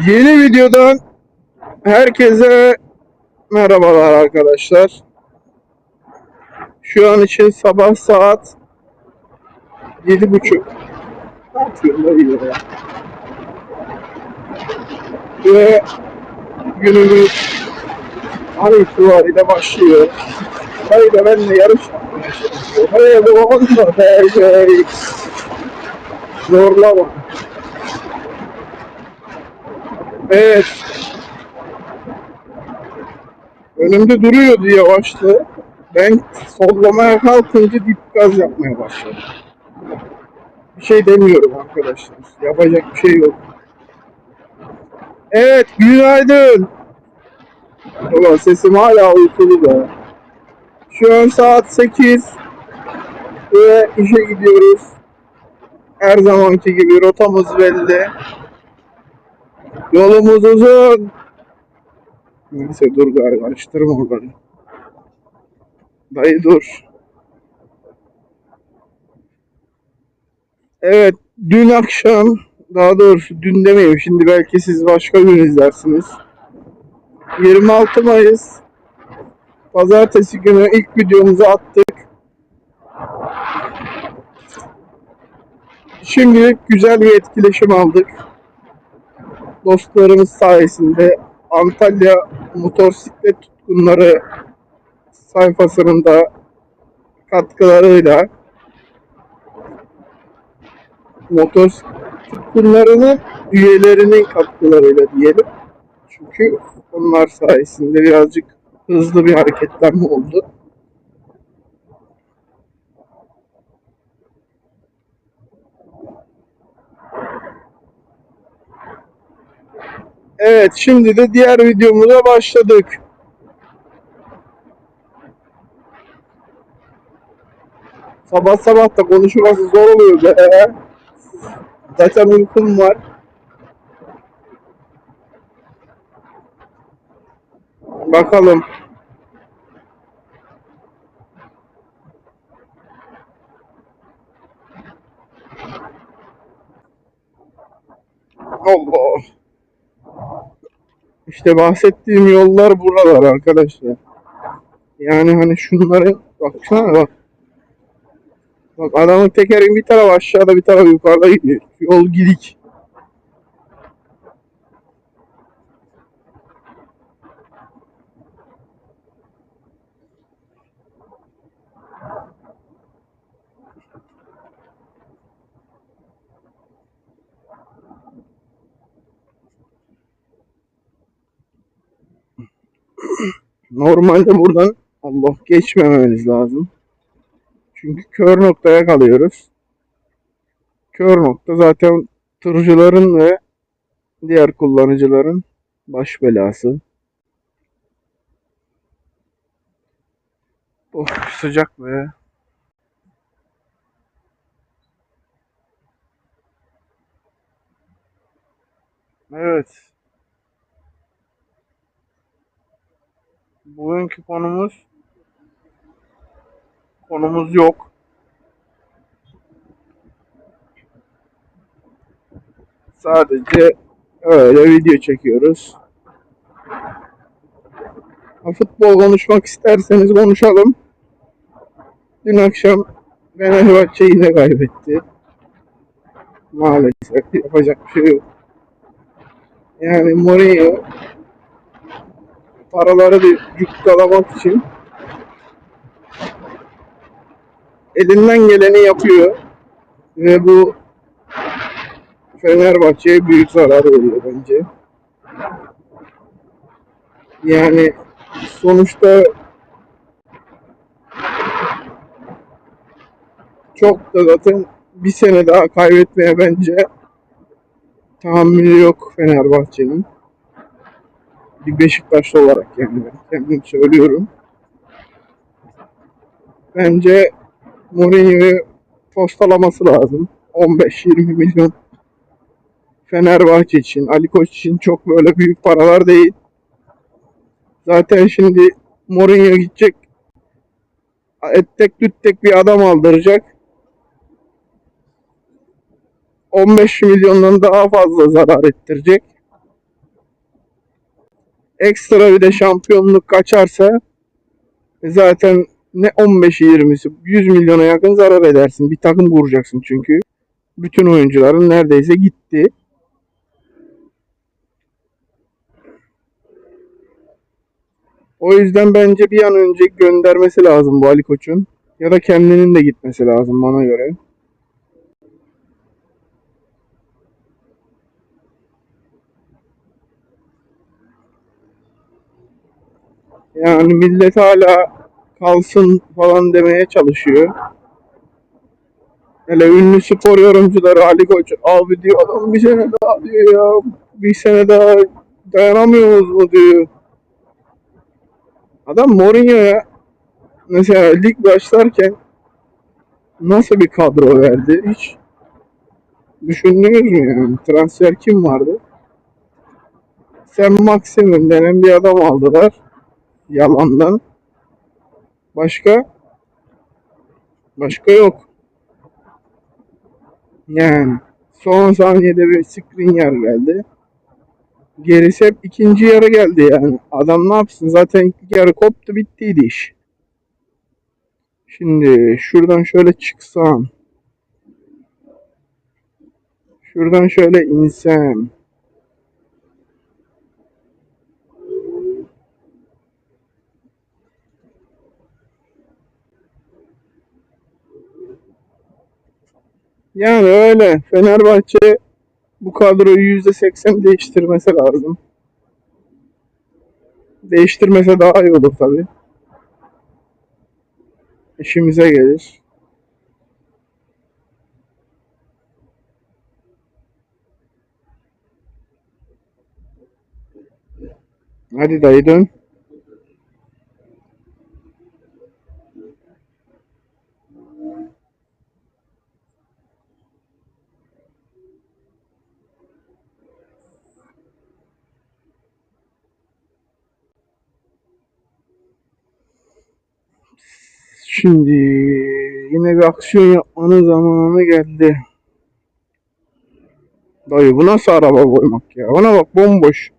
Yeni videodan herkese merhabalar arkadaşlar. Şu an için sabah saat yedi buçuk. Ne yapıyorum ya. Ve günümüz an itibariyle başlıyor. Hayır benimle yarış yapmaya çalışıyor. Hayır bu be. Zorlama. Evet. Önümde duruyordu yavaştı. Ben sollamaya kalkınca dip gaz yapmaya başladım. Bir şey demiyorum arkadaşlar. Yapacak bir şey yok. Evet, günaydın. Ulan sesim hala uykulu da. Şu an saat 8 ve işe gidiyoruz. Her zamanki gibi rotamız belli. Yolumuz uzun. Neyse dur galiba karıştırma oraları. Dayı dur. Evet dün akşam daha doğrusu dün demeyeyim şimdi belki siz başka gün izlersiniz. 26 Mayıs Pazartesi günü ilk videomuzu attık. Şimdilik güzel bir etkileşim aldık. Dostlarımız sayesinde Antalya Motosiklet Tutkunları sayfasının da katkılarıyla motosiklet tutkunlarının üyelerinin katkılarıyla diyelim. Çünkü onlar sayesinde birazcık hızlı bir hareketlenme oldu. Evet şimdi de diğer videomuza başladık. Sabah sabah da konuşması zor oluyor be. Zaten uykum var. Bakalım. Allah. İşte bahsettiğim yollar buralar arkadaşlar. Yani hani şunların baksana bak. Bak adamın tekerin bir tarafı aşağıda bir tarafı yukarıda gidiyor. Yol gidik. Normalde buradan Allah geçmemeniz lazım. Çünkü kör noktaya kalıyoruz. Kör nokta zaten tırcıların ve diğer kullanıcıların baş belası. Oh sıcak be. Evet. Bugünkü konumuz konumuz yok. Sadece öyle video çekiyoruz. Futbol konuşmak isterseniz konuşalım. Dün akşam Fenerbahçe yine kaybetti. Maalesef yapacak bir şey yok. Yani Mourinho paraları bir cukkalamak için elinden geleni yapıyor ve bu Fenerbahçe'ye büyük zarar veriyor bence. Yani sonuçta çok da zaten bir sene daha kaybetmeye bence tahammülü yok Fenerbahçe'nin. Bir Beşiktaşlı olarak ben kendim söylüyorum. Bence Mourinho'yu postalaması lazım. 15-20 milyon Fenerbahçe için, Ali Koç için çok böyle büyük paralar değil. Zaten şimdi Mourinho gidecek ettek düttek bir adam aldıracak. 15 milyondan daha fazla zarar ettirecek. Ekstra bir de şampiyonluk kaçarsa zaten ne 15'i 20'si 100 milyona yakın zarar edersin. Bir takım kuracaksın çünkü. Bütün oyuncuların neredeyse gitti. O yüzden bence bir an önce göndermesi lazım bu Ali Koç'un. Ya da kendinin de gitmesi lazım bana göre. Yani millet hala kalsın falan demeye çalışıyor. Hele ünlü spor yorumcuları Ali Koç abi diyor adam bir sene daha diyor ya bir sene daha dayanamıyoruz mu diyor. Adam Mourinho'ya mesela lig başlarken nasıl bir kadro verdi hiç düşündünüz mü yani? Transfer kim vardı? Sen Maximin denen bir adam aldılar yalandan. Başka? Başka yok. Yani son saniyede bir Skriniar geldi. Gerisi hep ikinci yarı geldi yani. Adam ne yapsın? Zaten ilk yarı koptu bittiydi iş. Şimdi şuradan şöyle çıksam. Şuradan şöyle insem. Yani öyle. Fenerbahçe bu kadroyu %80 değiştirmesi lazım. Değiştirmese daha iyi olur tabi. İşimize gelir. Hadi dayı dön. Şimdi yine bir aksiyon yapmanın zamanı geldi. Dayı bu nasıl araba koymak ya? Ona bak bomboş.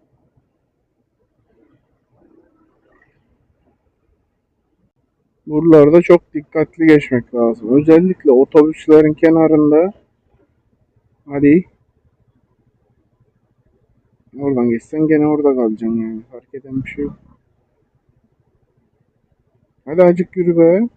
Buralarda çok dikkatli geçmek lazım. Özellikle otobüslerin kenarında. Hadi. Oradan geçsen gene orada kalacaksın yani. Fark eden bir şey yok. Hadi acık yürü be.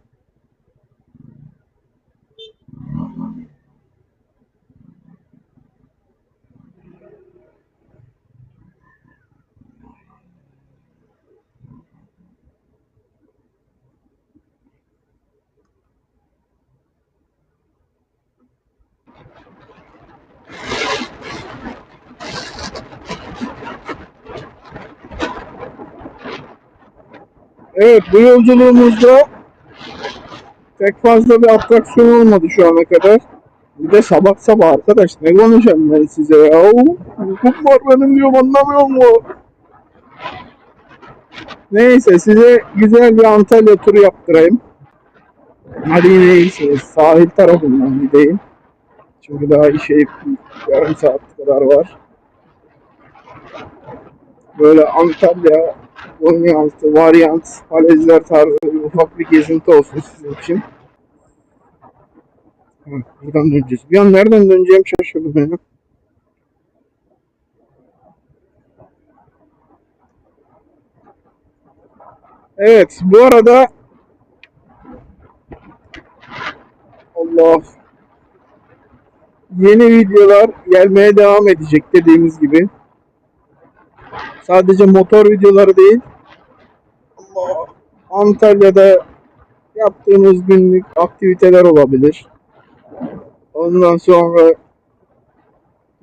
Evet bu yolculuğumuzda pek fazla bir atraksiyon olmadı şu ana kadar. Bir de sabah sabah arkadaş ne konuşayım ben size ya. Hukuk var benim diyorum anlamıyor mu? Neyse size güzel bir Antalya turu yaptırayım. Hadi yine iyisiniz. Sahil tarafından gideyim. Çünkü daha işe yarım saat kadar var. Böyle Antalya, Konyaaltı, varyant, falezler tarzı ufak bir gezinti olsun sizin için. Hı, Buradan döneceğiz. Bir an nereden döneceğim şaşırdım ya. Evet, bu arada Allah yeni videolar gelmeye devam edecek dediğimiz gibi. Sadece motor videoları değil. Antalya'da yaptığımız günlük aktiviteler olabilir. Ondan sonra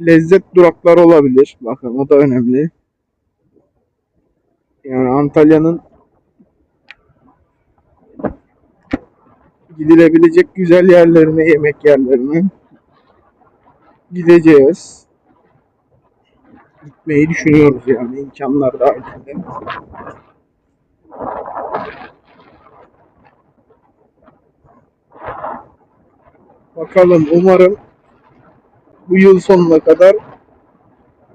lezzet durakları olabilir. Bakın o da önemli. Yani Antalya'nın gidilebilecek güzel yerlerine, yemek yerlerine gideceğiz. Gitmeyi düşünüyoruz yani imkanlar dahilinde. Bakalım umarım bu yıl sonuna kadar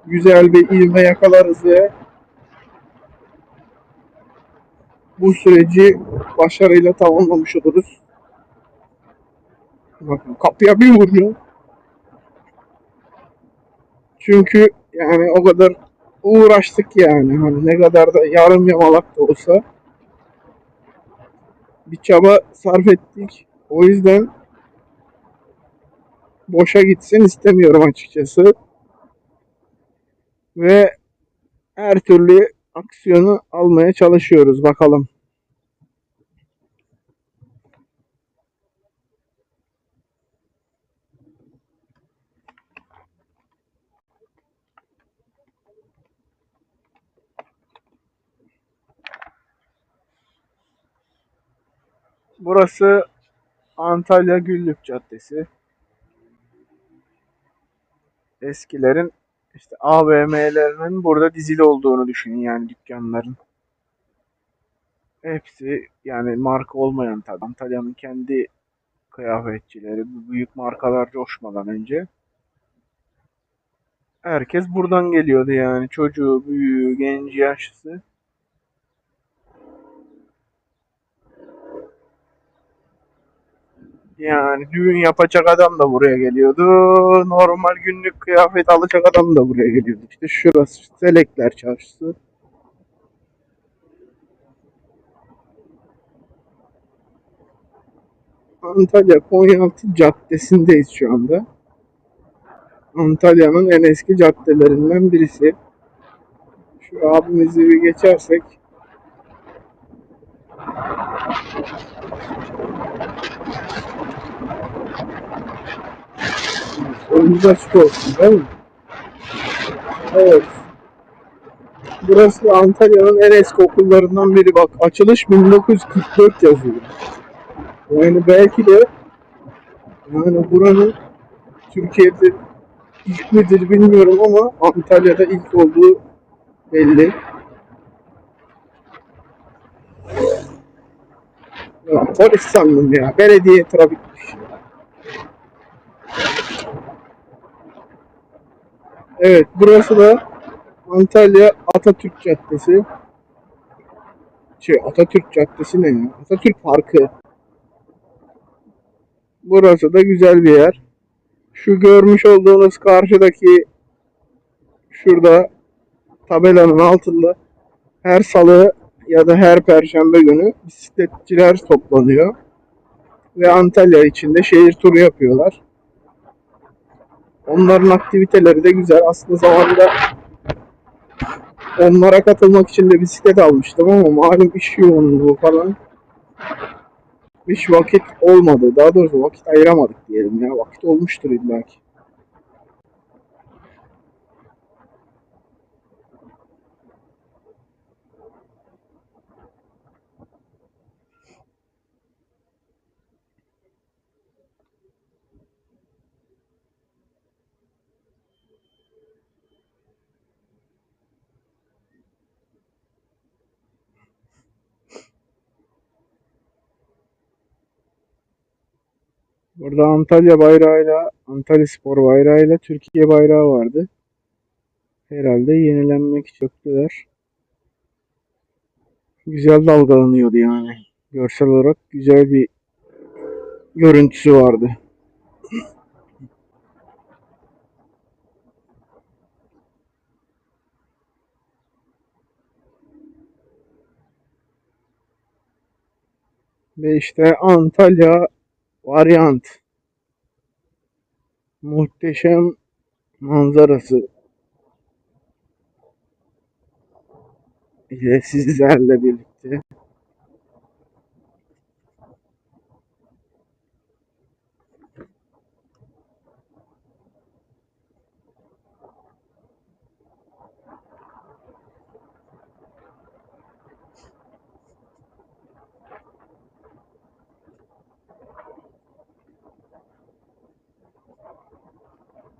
güzel bir ivme yakalarız ve bu süreci başarıyla tamamlamış oluruz. Bakın kapıya bir vuracağım. Çünkü yani o kadar uğraştık yani. Hani ne kadar da yarım yamalak da olsa bir çaba sarf ettik. O yüzden boşa gitsin istemiyorum açıkçası. Ve her türlü aksiyonu almaya çalışıyoruz bakalım. Burası Antalya Güllük Caddesi. Eskilerin işte AVM'lerinin burada dizili olduğunu düşünün yani dükkanların. Hepsi yani marka olmayan tabii. Antalya'nın kendi kıyafetçileri, büyük markalar coşmadan önce. Herkes buradan geliyordu yani. Çocuğu, büyüğü, genci, yaşlısı. Yani düğün yapacak adam da buraya geliyordu. Normal günlük kıyafet alacak adam da buraya geliyordu. İşte şurası Selekler Çarşısı. Antalya Konyaaltı Caddesi'ndeyiz şu anda. Antalya'nın en eski caddelerinden birisi. Şu abimizi bir geçersek. Önümüz açık olsun değil mi? Evet. Burası Antalya'nın en eski okullarından biri. Bak açılış 1944 yazıyor. Yani belki de yani buranın Türkiye'de ilk midir bilmiyorum ama Antalya'da ilk olduğu belli. Ya, polis sandım ya. Belediye trafikmiş. Evet burası da Antalya Atatürk Caddesi. Şey Atatürk Caddesi ne ya? Atatürk Parkı. Burası da güzel bir yer. Şu görmüş olduğunuz karşıdaki şurada tabelanın altında her salı ya da her perşembe günü bisikletçiler toplanıyor. Ve Antalya içinde şehir turu yapıyorlar. Onların aktiviteleri de güzel. Aslında zamanında onlara katılmak için de bisiklet almıştım ama malum iş yoğunluğu falan hiç vakit olmadı. Daha doğrusu vakit ayıramadık diyelim ya. Vakit olmuştur illa Burada Antalya bayrağıyla, Antalya Spor bayrağıyla Türkiye bayrağı vardı. Herhalde yenilenmek için döktüler. Güzel dalgalanıyordu yani. Görsel olarak güzel bir görüntüsü vardı. Ve işte Antalya varyant. Muhteşem manzarası ile sizlerle birlikte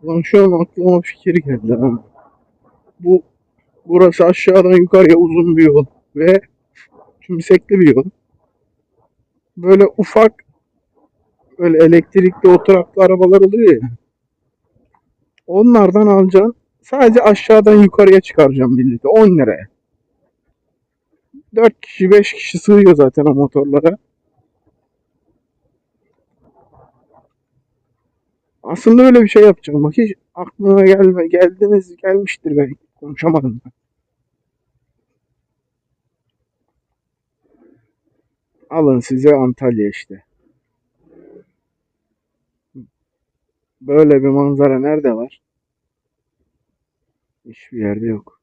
Lan şu an aklıma bir fikir geldi ha. Bu burası aşağıdan yukarıya uzun bir yol ve tümsekli bir yol. Böyle ufak böyle elektrikli oturaklı arabalar oluyor ya. Onlardan alacaksın. Sadece aşağıdan yukarıya çıkaracağım milleti 10 liraya. 4 kişi 5 kişi sığıyor zaten o motorlara. Aslında öyle bir şey yapacağım. Bak hiç aklıma gelme, geldiniz gelmiştir belki. Konuşamadım ben. Alın size Antalya işte. Böyle bir manzara nerede var? Hiçbir yerde yok.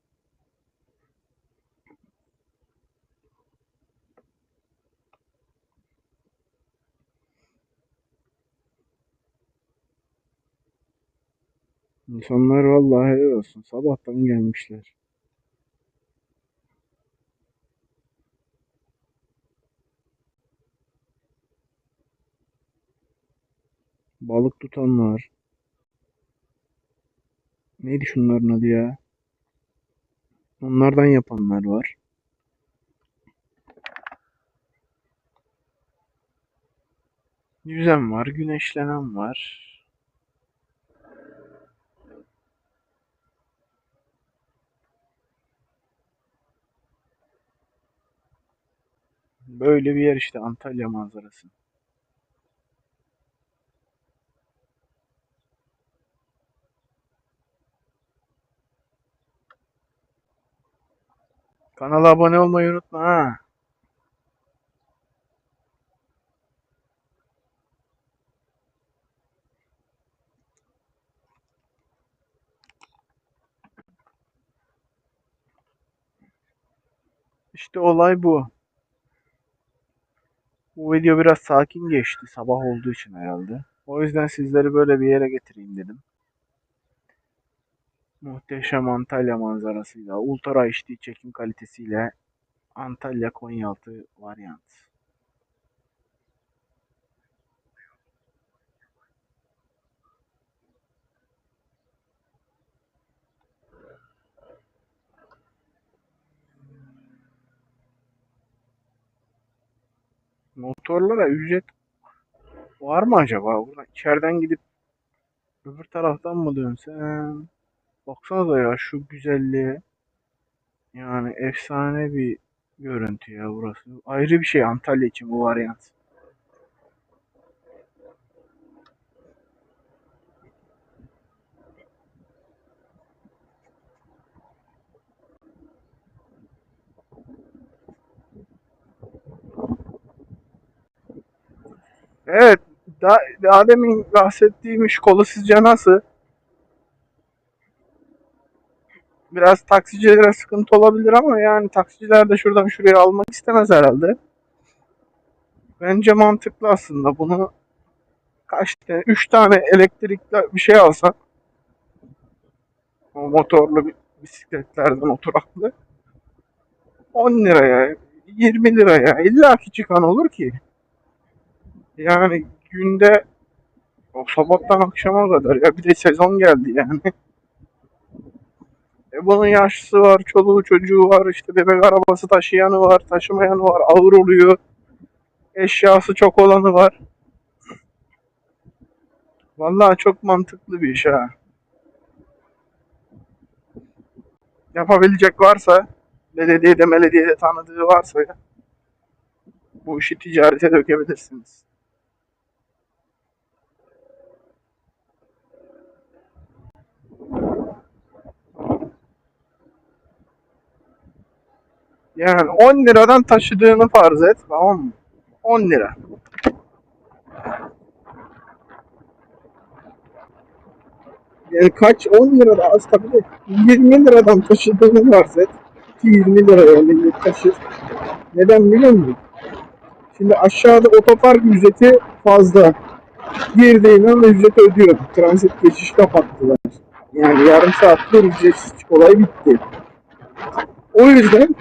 İnsanlar vallahi helal olsun. Sabahtan gelmişler. Balık tutanlar. Neydi şunların adı ya? Onlardan yapanlar var. Yüzen var, güneşlenen var. Böyle bir yer işte Antalya manzarası. Kanala abone olmayı unutma ha. İşte olay bu. Bu video biraz sakin geçti. Sabah olduğu için herhalde. O yüzden sizleri böyle bir yere getireyim dedim. Muhteşem Antalya manzarasıyla, ultra HD çekim kalitesiyle Antalya Konyaaltı varyant. Motorlara ücret var mı acaba? Buradan içeriden gidip öbür taraftan mı dönsem? Baksanıza ya şu güzelliğe. Yani efsane bir görüntü ya burası. Ayrı bir şey Antalya için bu varyant. Evet, daha, daha demin bahsettiğim iş kolu sizce nasıl? Biraz taksicilere sıkıntı olabilir ama yani taksiciler de şuradan şuraya almak istemez herhalde. Bence mantıklı aslında. Bunu kaç tane? 3 tane elektrikli bir şey alsak o motorlu bi- bisikletlerden oturaklı 10 liraya 20 liraya illa ki çıkan olur ki. Yani günde o sabahtan akşama kadar ya bir de sezon geldi yani. E bunun yaşlısı var, çoluğu çocuğu var, işte bebek arabası taşıyanı var, taşımayanı var, ağır oluyor. Eşyası çok olanı var. Vallahi çok mantıklı bir iş ha. Yapabilecek varsa, belediyede belediyede tanıdığı varsa ya, bu işi ticarete dökebilirsiniz. Yani 10 liradan taşıdığını farz et, tamam mı? 10 lira. Yani kaç 10 lira da az tabii de 20 liradan taşıdığını farz et. Ki 20 liraya millet taşır. Neden biliyor musun? Şimdi aşağıda otopark ücreti fazla. Girdiğin an ücret ödüyor. Transit geçiş kapattılar. Yani yarım saattir ücretsiz olay bitti. O yüzden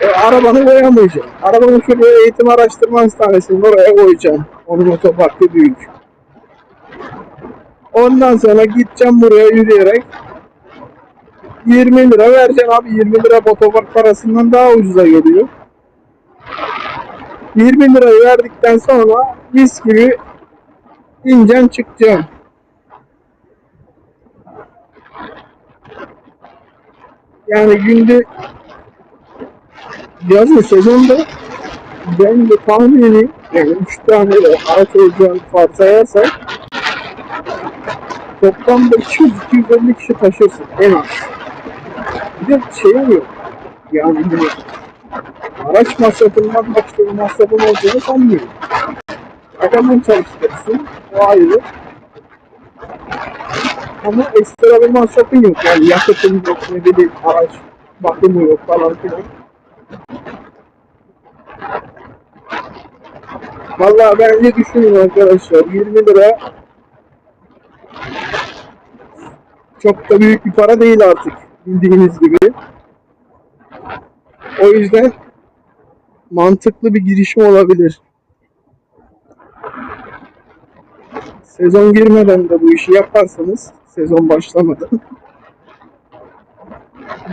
e, arabanı koyamayacaksın. Arabanı şuraya eğitim araştırma hastanesinin oraya koyacaksın. Onun otoparkı büyük. Ondan sonra gideceğim buraya yürüyerek 20 lira vereceksin abi 20 lira otopark parasından daha ucuza geliyor. 20 lirayı verdikten sonra mis gibi ineceksin çıkacaksın. Yani günde yazın sezonda ben de tahmini yani 3 tane de araç olacağını varsayarsak toplamda 200-250 kişi taşırsın en az. Bir de şey yok. Yani hani araç masrafından başka bir masrafın olacağını sanmıyorum. Adamın çalıştırırsın. O ayrı. Ama ekstra bir masrafın yok. Yani yakıtın yok, ne bileyim araç bakımı yok falan filan. Vallahi bence düşünün arkadaşlar 20 lira çok da büyük bir para değil artık bildiğiniz gibi. O yüzden mantıklı bir girişim olabilir. Sezon girmeden de bu işi yaparsanız sezon başlamadan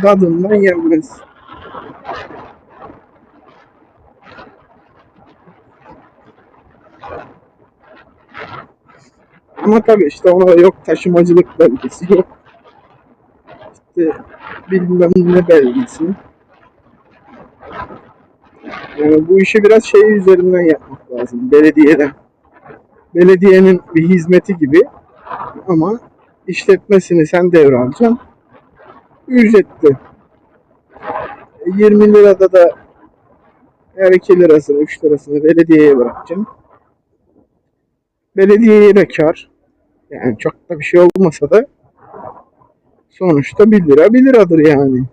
tadından yenmez. Ama tabii işte ona yok taşımacılık belgesi yok. İşte bilmem ne belgesi. Yani bu işi biraz şey üzerinden yapmak lazım. Belediyeden. Belediyenin bir hizmeti gibi ama işletmesini sen devralacaksın. Ücretli. 20 lirada da her 2 lirasını 3 lirasını belediyeye bırakacaksın. Belediyeye de kar. Yani çok da bir şey olmasa da sonuçta 1 lira 1 liradır yani.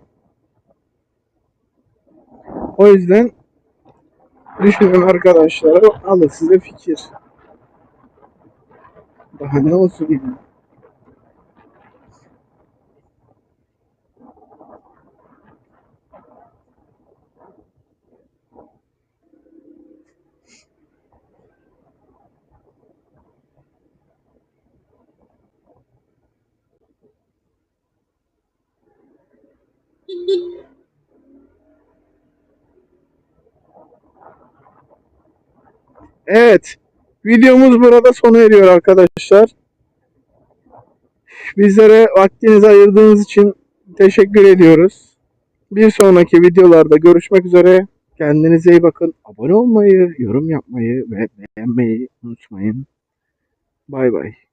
O yüzden düşünün arkadaşlar alın size fikir. Daha ne olsun yani. Evet. Videomuz burada sona eriyor arkadaşlar. Bizlere vaktinizi ayırdığınız için teşekkür ediyoruz. Bir sonraki videolarda görüşmek üzere. Kendinize iyi bakın. Abone olmayı, yorum yapmayı ve beğenmeyi unutmayın. Bay bay.